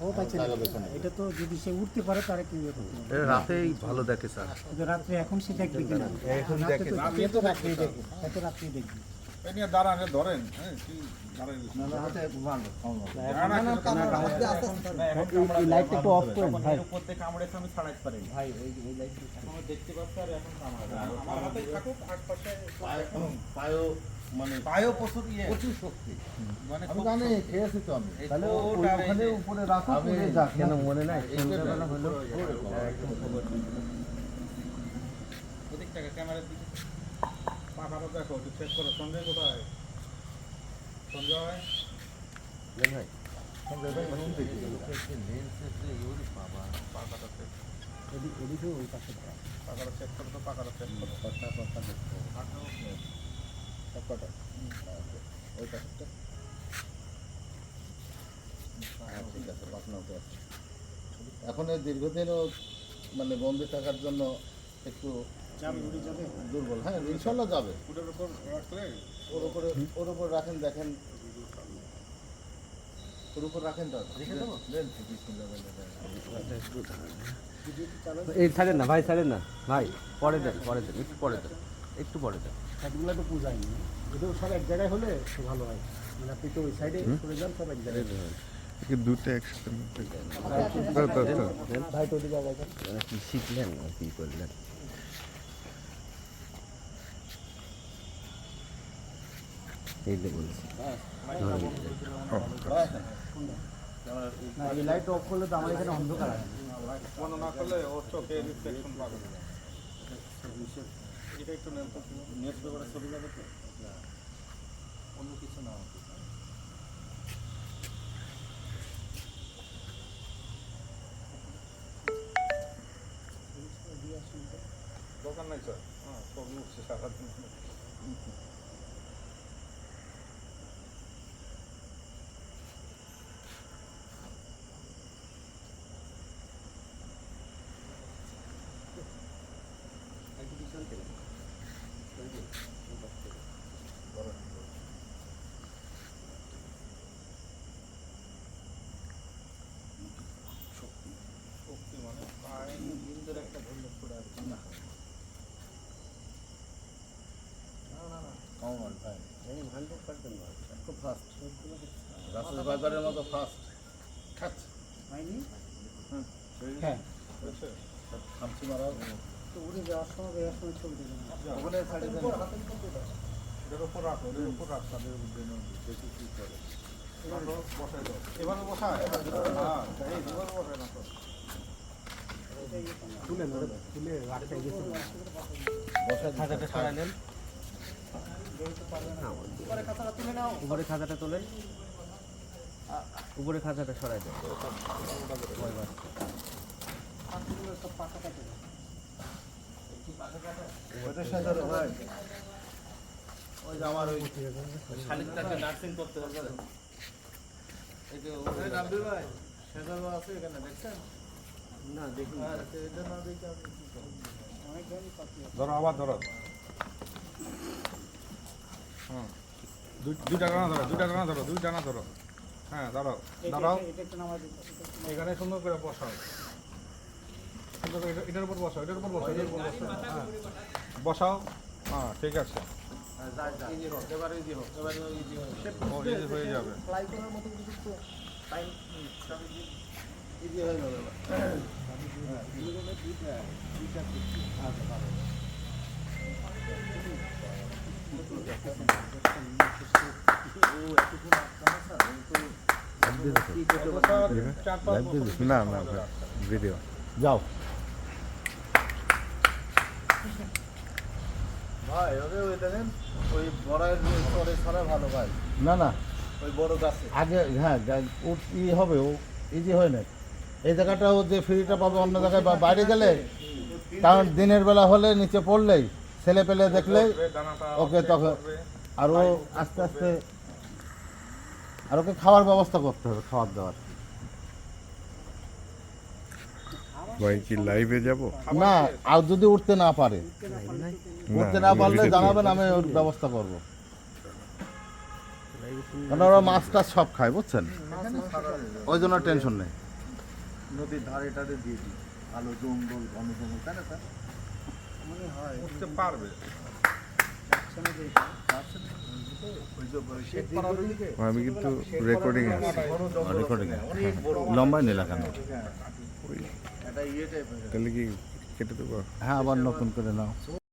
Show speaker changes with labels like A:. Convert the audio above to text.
A: ও পাইছে এটা তো যদি সে উঠতে পারে তারা কি হবে।
B: রাতেই ভালো দেখে স্যার।
A: রাত্রে এখন সে দেখবে কিনা
B: এখন দেখে।
A: তো- রাত্রেই দেখবে। এ তো রাত্রেই দেখবে।
C: দাঁড়ান ধরেন
D: দেখতে পাচ্ছি আর এখন
C: আশপাশে
D: পায়ও মানে
C: প্রচুর ইয়ে
D: প্রচুর শক্তি।
C: মানে
D: আমি জানি খেয়েছি তো আমি। তাহলে ওখানে উপরে রাখো
B: আমি
D: যাক।
B: কেন মনে নাই সন্ধ্যাবেলা হলো।
C: ওদিক থেকে ক্যামেরার দিকে। পাখাটা দেখো একটু চেক করো। সঞ্জয় কোথায়? সঞ্জয়?
B: ভাই।
D: সঞ্জয় ভাই ঘুম থেকে লেন্সের যে ইউরি বাবা
C: পাখাটা চেক
A: এদিকে এদিকে ওই পাশে
C: পাখাটা চেক করো তো পাখাটা চেক করো।
D: কথা কথা দেখতে ওই ঠিক আছে আছে এখন এই দীর্ঘদিনও মানে বন্দি থাকার জন্য একটু দুর্বল। হ্যাঁ ইনশাল্লাহ যাবে। ওর উপরে ওর উপর রাখেন দেখেন। ওর উপর রাখেন দেন।
B: এই ছাড়েন না ভাই ছাড়েন না। ভাই পরে দেন পরে দেন একটু পরে দেন। একটু পরে দেন
A: সাইডগুলো তো পূজাই এটাও সব এক জায়গায় হলে ভালো হয়। মানে আপনি তো ওই সাইডে সরে যান সব এক জায়গায়।
E: দুটো একসাথে দাও, দাও, দাও।
A: ভাই তো ওদিকে আগে যান।
B: কি শিখলেন না কি করলেন? এই যে বলছি।
A: লাইট অফ করলে তো আমার এখানে অন্ধকার আছে।
C: বন্ধ না করলে ওর চোখে রিফ্লেকশন পাবে এটা একটু
D: নেট পেপারে ছবি যাবে তো অন্য কিছু না
C: দোকান নাই স্যার হ্যাঁ ছবি উঠছে সারাদিন শক্তি মানে পায়ে ইন্দ্রের একটা ধরলে পড়ে আর কি না
D: কমন ভাই ফাস্ট রাসেল বাজারের মতো ফাস্ট খাচ্ছে
A: হয়নি হ্যাঁ
D: খামচি মারা
A: তো উড়ে যাওয়ার সময় বেরোর সময় ছবি দেবেন
D: ওখানে ছাড়ি দেন।
C: এটার উপর রাখো এটার উপর রাখ তাদের জন্য দেখি কি করে? বসাই দাও। এভাবে বসায়? হ্যাঁ এই এভাবে বসায় না তো।
A: তুলে না তুলে রাখতে গেছে
D: বসা
B: খাতাটা সরাই নেন। উপরে খাতাটা তোলেন। উপরে খাতাটা সরাই দেন।
D: আরও ওই যে আমার ওই শালিকটাকে নার্সিং করতে হবে এই যে ওই রাব্বি ভাই সেজালো আছে এখানে দেখছেন? না দেখি এটা না দেখে আমি কি করব।
C: ধরো আবার ধরো। হুম দুই- দুইটা টানা ধরো দুইটা টানা ধরো দুইটা টানা ধরো। হ্যাঁ দাঁড়াও দাঁড়াও। এখানে সুন্দর করে বসাও। এটার উপর বসাও, এটার উপর বসাও, এটার উপর বসাও। হ্যাঁ বসাও। হ্যাঁ ঠিক আছে। হয়ে যাবে।
D: হয়ে
E: না না ভিডিও
D: যাও। ভাই ওরে ওই দেখেন ওই বড়াইয়ের পরে ছাড়া ভালো ভাই। না না। ওই বড় গাছে। আগে হ্যাঁ যা- ও ই হবে ও ইজি হয় না এই জায়গাটা ও যে ফ্রিটা পাবে অন্য জায়গায় বা বাইরে গেলে কারণ দিনের বেলা হলে নিচে পড়লেই ছেলে পেলে
C: দেখলে
D: ওকে তখন আরও আস্তে আস্তে আর ওকে খাওয়ার ব্যবস্থা করতে হবে খাওয়ার দাওয়ার।
E: ভাই কি লাইভে যাব?
D: না আর যদি উঠতে না পারে। উঠতে না পারলে জানাবেন আমি ওর ব্যবস্থা করব।
F: কারণ ওরা মাছটা সব খায় বুঝছেন? ওই জন্য টেনশন নেই।
D: নদীর ধারে টারে দিয়ে দিই। আলো জঙ্গল ঘন জঙ্গল তাই না উঠতে পারবে। হ্যাঁ,
E: আমি কিন্তু রেকর্ডিং আছে।
F: রেকর্ডিং লম্বাই নেই কেন?
E: তাহলে কি কেটে দেবো?
F: হ্যাঁ আবার নতুন করে নাও।